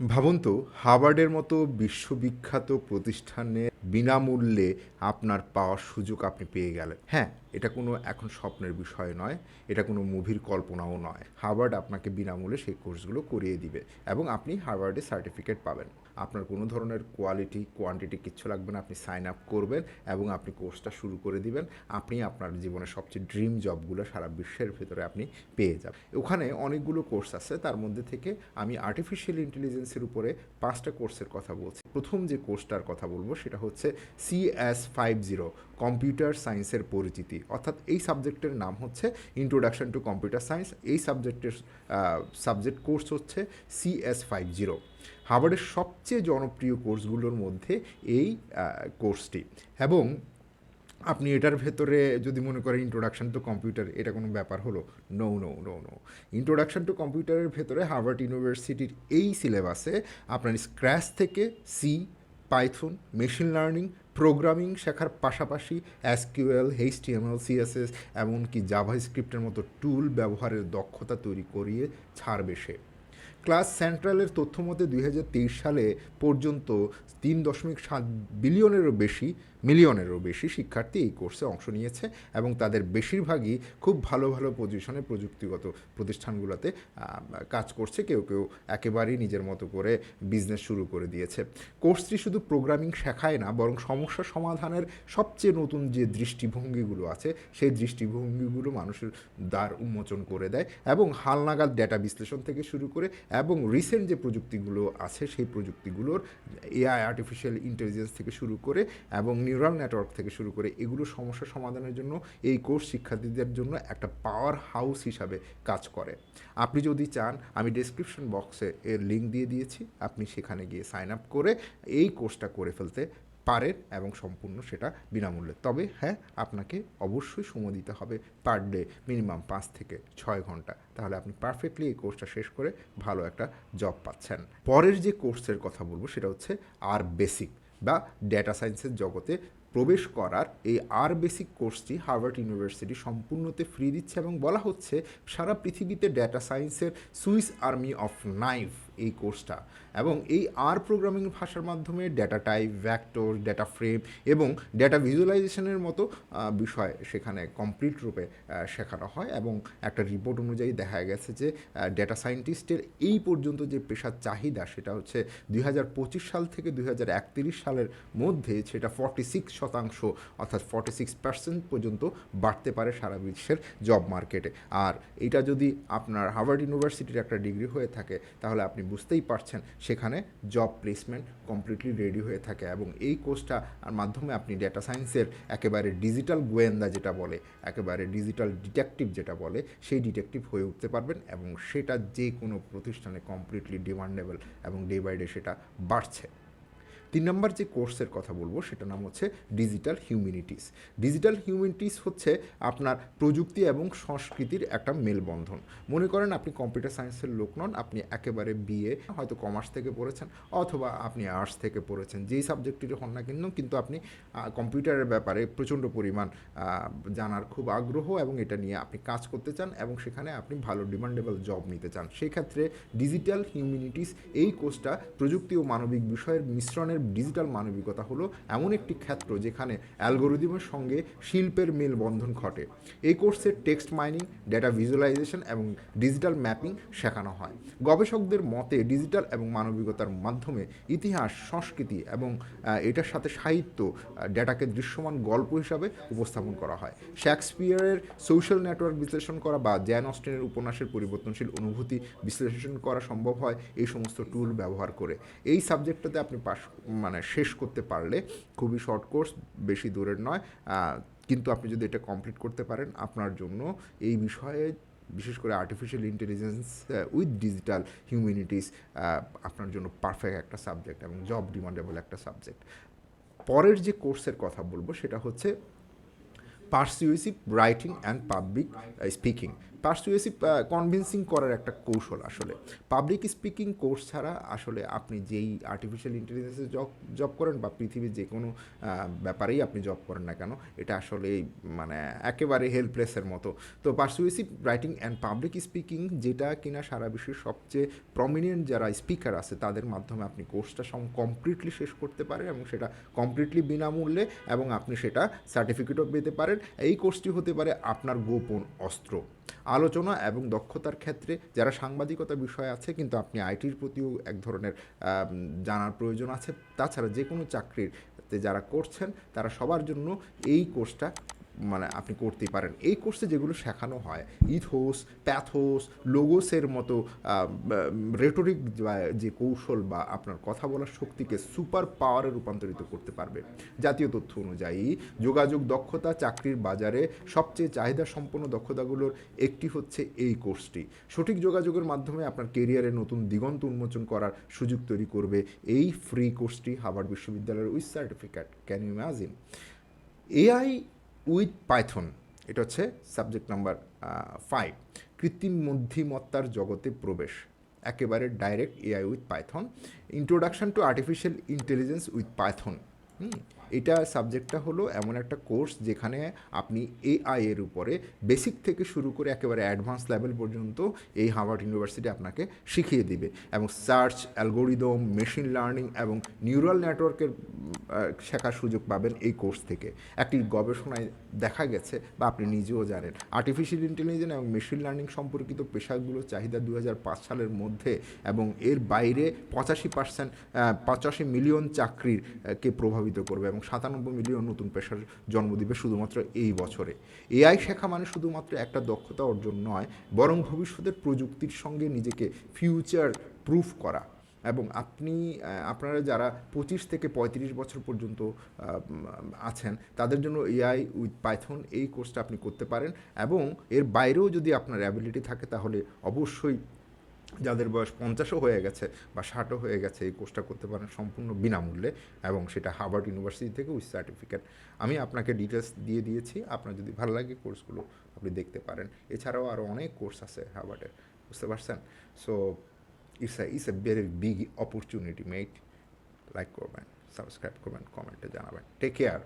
ভাবুন তো, হার্ভার্ডের মতো বিশ্ববিখ্যাত প্রতিষ্ঠানে বিনামূল্যে আপনার পাওয়ার সুযোগ আপনি পেয়ে গেলেন। হ্যাঁ এটা কোনো এখন স্বপ্নের বিষয় নয়, এটা কোনো মুভির কল্পনাও নয়। হার্ভার্ড আপনাকে বিনামূল্যে সেই কোর্সগুলো করিয়ে দিবে এবং আপনি হার্ভার্ডে সার্টিফিকেট পাবেন। আপনার কোনো ধরনের কোয়ালিটি, কোয়ান্টিটি কিচ্ছু লাগবে না, আপনি সাইন আপ করবেন এবং আপনি কোর্সটা শুরু করে দিবেন। আপনি আপনার জীবনের সবচেয়ে ড্রিম জবগুলো সারা বিশ্বের ভেতরে আপনি পেয়ে যাবেন। ওখানে অনেকগুলো কোর্স আছে, তার মধ্যে থেকে আমি আর্টিফিশিয়াল ইন্টেলিজেন্সের উপরে পাঁচটা কোর্সের কথা বলছি। প্রথম যে কোর্সটার কথা বলব সেটা হচ্ছে সিএস ফাইভ জিরো কম্পিউটার সায়েন্সের পরিচিতি। অর্থাৎ এই সাবজেক্টের নাম হচ্ছে ইন্ট্রোডাকশন টু কম্পিউটার সায়েন্স এই সাবজেক্টের সাবজেক্ট কোর্স হচ্ছে সিএস ফাইভ জিরো হার্ভার্ডের সবচেয়ে জনপ্রিয় কোর্সগুলোর মধ্যে এই কোর্সটি এবং আপনি এটার ভেতরে যদি মনে করেন ইন্ট্রোডাকশন টু কম্পিউটার এটা কোনো ব্যাপার হলো? No no no no introduction to কম্পিউটারের ভেতরে হার্ভার্ড ইউনিভার্সিটির এই সিলেবাসে আপনার স্ক্র্যাচ থেকে C Python machine learning programming শেখার পাশাপাশি এসকিউএল এইচটিএমএল সিএসএস এমনকি জাভা স্ক্রিপ্টের মতো টুল ব্যবহারের দক্ষতা তৈরি করিয়ে ছাড়বে সে। ক্লাস সেন্ট্রালের তথ্য মতে দুই হাজার তেইশ সালে পর্যন্ত তিন দশমিক সাত বিলিয়নেরও বেশি, মিলিয়নেরও বেশি শিক্ষার্থী এই কোর্সে অংশ নিয়েছে এবং তাদের বেশিরভাগই খুব ভালো ভালো পজিশনে প্রযুক্তিগত প্রতিষ্ঠানগুলোতে কাজ করছে। কেউ কেউ একেবারেই নিজের মতো করে বিজনেস শুরু করে দিয়েছে। কোর্সটি শুধু প্রোগ্রামিং শেখায় না, বরং সমস্যা সমাধানের সবচেয়ে নতুন যে দৃষ্টিভঙ্গিগুলো আছে, সেই দৃষ্টিভঙ্গিগুলো মানুষের দ্বার উন্মোচন করে দেয় এবং হালনাগাদ ডেটা বিশ্লেষণ থেকে শুরু করে এবং রিসেন্ট যে প্রযুক্তিগুলো আছে, সেই প্রযুক্তিগুলোর এআই আর্টিফিশিয়াল ইন্টেলিজেন্স থেকে শুরু করে এবং নিউরাল নেটওয়ার্ক থেকে শুরু করে এগুলো সমস্যা সমাধানের জন্য এই কোর্স শিক্ষার্থীদের জন্য একটা পাওয়ার হাউস হিসাবে কাজ করে। আপনি যদি চান, আমি ডেসক্রিপশন বক্সে এর লিঙ্ক দিয়ে দিয়েছি, আপনি সেখানে গিয়ে সাইন আপ করে এই কোর্সটা করে ফেলতে পারেন এবং সম্পূর্ণ সেটা বিনামূল্যে। তবে হ্যাঁ আপনাকে অবশ্যই সময় দিতে হবে পার ডে মিনিমাম পাঁচ থেকে ছয় ঘণ্টা। তাহলে আপনি পারফেক্টলি এই কোর্সটা শেষ করে ভালো একটা জব পাচ্ছেন। পরের যে কোর্সের কথা বলব সেটা হচ্ছে আর বেসিক বা ডেটা সায়েন্সের জগতে প্রবেশ করার এই আর বেসিক কোর্সটি হার্ভার্ড ইউনিভার্সিটি সম্পূর্ণতে ফ্রি দিচ্ছে এবং বলা হচ্ছে সারা পৃথিবীতে ডেটা সায়েন্সের সুইস আর্মি অফ নাইফ এই কোর্সটা। এবং এই আর প্রোগ্রামিং ভাষার মাধ্যমে data type vector data frame এবং ডেটা ভিজুয়ালাইজেশনের মতো বিষয় সেখানে কমপ্লিট রূপে শেখানো হয় এবং একটা রিপোর্ট অনুযায়ী দেখা গেছে যে ডেটা সায়েন্টিস্টের এই পর্যন্ত যে পেশার চাহিদা সেটা হচ্ছে দুই হাজার পঁচিশ সাল থেকে দুই হাজার একত্রিশ সালের মধ্যে সেটা ফর্টি সিক্স শতাংশ অর্থাৎ ফর্টি সিক্স পার্সেন্ট পর্যন্ত বাড়তে পারে সারা বিশ্বের জব মার্কেটে আর এটা যদি আপনার হার্ভার্ড ইউনিভার্সিটির একটা ডিগ্রি হয়ে থাকে, তাহলে আপনি বুঝতেই পারছেন, সেখানে জব প্লেসমেন্ট কমপ্লিটলি রেডি হয়ে থাকে এবং এই কোর্সটা মাধ্যমে আপনি ডেটা সায়েন্সের একেবারে ডিজিটাল গোয়েন্দা যেটা বলে, একেবারে ডিজিটাল ডিটেকটিভ যেটা বলে, সেই ডিটেকটিভ হয়ে উঠতে পারবেন এবং সেটা যে কোনো প্রতিষ্ঠানে কমপ্লিটলি ডিমান্ডেবল এবং ডে বাই ডে সেটা বাড়ছে। তিন নম্বর যে কোর্সের কথা বলব সেটা নাম হচ্ছে ডিজিটাল হিউম্যানিটিস। ডিজিটাল হিউম্যানিটিস হচ্ছে আপনার প্রযুক্তি এবং সংস্কৃতির একটা মেলবন্ধন। মনে করেন আপনি কম্পিউটার সায়েন্সের লোক নন, আপনি একেবারে বিএ, হয়তো কমার্স থেকে পড়েছেন, অথবা আপনি আর্টস থেকে পড়েছেন, যেই সাবজেক্টেরই হন না কিন্তু কিন্তু আপনি কম্পিউটারের ব্যাপারে প্রচণ্ড পরিমাণ জানার খুব আগ্রহ এবং এটা নিয়ে আপনি কাজ করতে চান এবং সেখানে আপনি ভালো ডিমান্ডেবল জব নিতে চান। সেই ক্ষেত্রে ডিজিটাল হিউম্যানিটিস এই কোর্সটা প্রযুক্তি ও মানবিক বিষয়ের মিশ্রণের ডিজিটাল মানবিকতা হলো এমন একটি ক্ষেত্র যেখানে অ্যালগোরিদমের সঙ্গে শিল্পের মেলবন্ধন ঘটে। এই কোর্সের টেক্সট মাইনিং, ডেটা ভিজুয়ালাইজেশন এবং ডিজিটাল ম্যাপিং শেখানো হয়। গবেষকদের মতে ডিজিটাল এবং মানবিকতার মাধ্যমে ইতিহাস, সংস্কৃতি এবং এটার সাথে সাহিত্য ডেটাকে দৃশ্যমান গল্প হিসাবে উপস্থাপন করা হয়। শেক্সপিয়ারের সোশ্যাল নেটওয়ার্ক বিশ্লেষণ করা বা জ্যান অস্টেনের উপন্যাসের পরিবর্তনশীল অনুভূতি বিশ্লেষণ করা সম্ভব হয় এই সমস্ত টুল ব্যবহার করে। এই সাবজেক্টটাতে আপনি পাশ মানে শেষ করতে পারলে খুবই শর্ট কোর্স বেশি দূরের নয়। কিন্তু আপনি যদি এটা কমপ্লিট করতে পারেন, আপনার জন্য এই বিষয়ে বিশেষ করে artificial intelligence with digital humanities আপনার জন্য পারফেক্ট একটা সাবজেক্ট এবং জব ডিমান্ডেবল একটা সাবজেক্ট পরের যে কোর্সের কথা বলব, সেটা হচ্ছে persuasive writing and public speaking persuasive convincing করার একটা কৌশল আসলে। পাবলিক স্পিকিং কোর্স ছাড়া আসলে আপনি যেই আর্টিফিশিয়াল ইন্টেলিজেন্সে জব জব করেন বা পৃথিবীর যে কোনো ব্যাপারেই আপনি জব করেন না কেন, এটা আসলে মানে একেবারে হেল্পলেসের মতো। তো persuasive writing and public speaking যেটা কিনা সারা বিশ্বের সবচেয়ে প্রমিনেন্ট যারা স্পিকার আছে, তাদের মাধ্যমে আপনি কোর্সটা কমপ্লিটলি শেষ করতে পারেন এবং সেটা কমপ্লিটলি বিনামূল্যে এবং আপনি সেটা সার্টিফিকেটও পেতে পারেন। এই কোর্সটি হতে পারে আপনার গোপন অস্ত্র। আলোচনা এবং দক্ষতার ক্ষেত্রে যারা সাংবাদিকতা বিষয় আছে, কিন্তু আপনি আইটির প্রতিও এক ধরনের জানার প্রয়োজন আছে। তাছাড়া যে কোনো চাকরির যারা করছেন, তারা সবার জন্য এই কোর্সটা মানে আপনি করতেই পারেন। এই কোর্সে যেগুলো শেখানো হয়, ইথোস, প্যাথোস, লোগোসের মতো রেটরিক যে কৌশল বা আপনার কথা বলার শক্তিকে সুপার পাওয়ারে রূপান্তরিত করতে পারবে। জাতীয় তথ্য অনুযায়ী, যোগাযোগ দক্ষতা চাকরির বাজারে সবচেয়ে চাহিদা সম্পন্ন দক্ষতাগুলোর একটি হচ্ছে এই কোর্সটি সঠিক যোগাযোগের মাধ্যমে আপনার কেরিয়ারে নতুন দিগন্ত উন্মোচন করার সুযোগ তৈরি করবে এই ফ্রি কোর্সটি হার্ভার্ড বিশ্ববিদ্যালয়ের with certificate. Can you imagine AI with Python. এটা হচ্ছে সাবজেক্ট নাম্বার ফাইভ কৃত্রিম বুদ্ধিমত্তার জগতে প্রবেশ। একেবারে direct AI with Python. Introduction to artificial intelligence with Python. Hmm. এটা সাবজেক্টটা হলো এমন একটা কোর্স যেখানে আপনি এআই এর উপরে বেসিক থেকে শুরু করে একেবারে অ্যাডভান্স লেভেল পর্যন্ত এই হার্ভার্ড ইউনিভার্সিটি আপনাকে শিখিয়ে দিবে। এবং সার্চ অ্যালগোরিদম মেশিন লার্নিং এবং নিউরাল নেটওয়ার্কের শেখার সুযোগ পাবেন এই কোর্স থেকে। একটি গবেষণায় দেখা গেছে বা আপনি নিজেও জানেন আর্টিফিশিয়াল ইন্টেলিজেন্স এবং মেশিন লার্নিং সম্পর্কিত পেশাগুলোর চাহিদা দু হাজার পাঁচ সালের মধ্যে এবং এর বাইরে পঁচাশি পার্সেন্ট পঁচাশি মিলিয়ন চাকরির কে প্রভাবিত করবে এবং সাতানব্বই মিলিয়ন নতুন পেশার জন্ম দিবে শুধুমাত্র এই বছরে। এআই শেখা মানে শুধুমাত্র একটা দক্ষতা অর্জন নয়, বরং ভবিষ্যতের প্রযুক্তির সঙ্গে নিজেকে ফিউচার প্রুফ করা। এবং আপনি আপনারা যারা পঁচিশ থেকে পঁয়ত্রিশ বছর পর্যন্ত আছেন, তাদের জন্য এআই উইথ পাইথন এই কোর্সটা আপনি করতে পারেন। এবং এর বাইরেও যদি আপনার অ্যাবিলিটি থাকে, তাহলে অবশ্যই যাদের বয়স পঞ্চাশও হয়ে গেছে বা ষাটও হয়ে গেছে, এই কোর্সটা করতে পারেন সম্পূর্ণ বিনামূল্যে এবং সেটা হার্ভার্ড ইউনিভার্সিটি থেকে উইথ সার্টিফিকেট। আমি আপনাকে ডিটেলস দিয়ে দিয়েছি, আপনার যদি ভালো লাগে কোর্সগুলো আপনি দেখতে পারেন। এছাড়াও আরও অনেক কোর্স আছে হার্ভার্ডের, বুঝতে পারছেন? So it's a it's a very big opportunity mate like করবেন সাবস্ক্রাইব করবেন কমেন্টে জানাবেন। Take care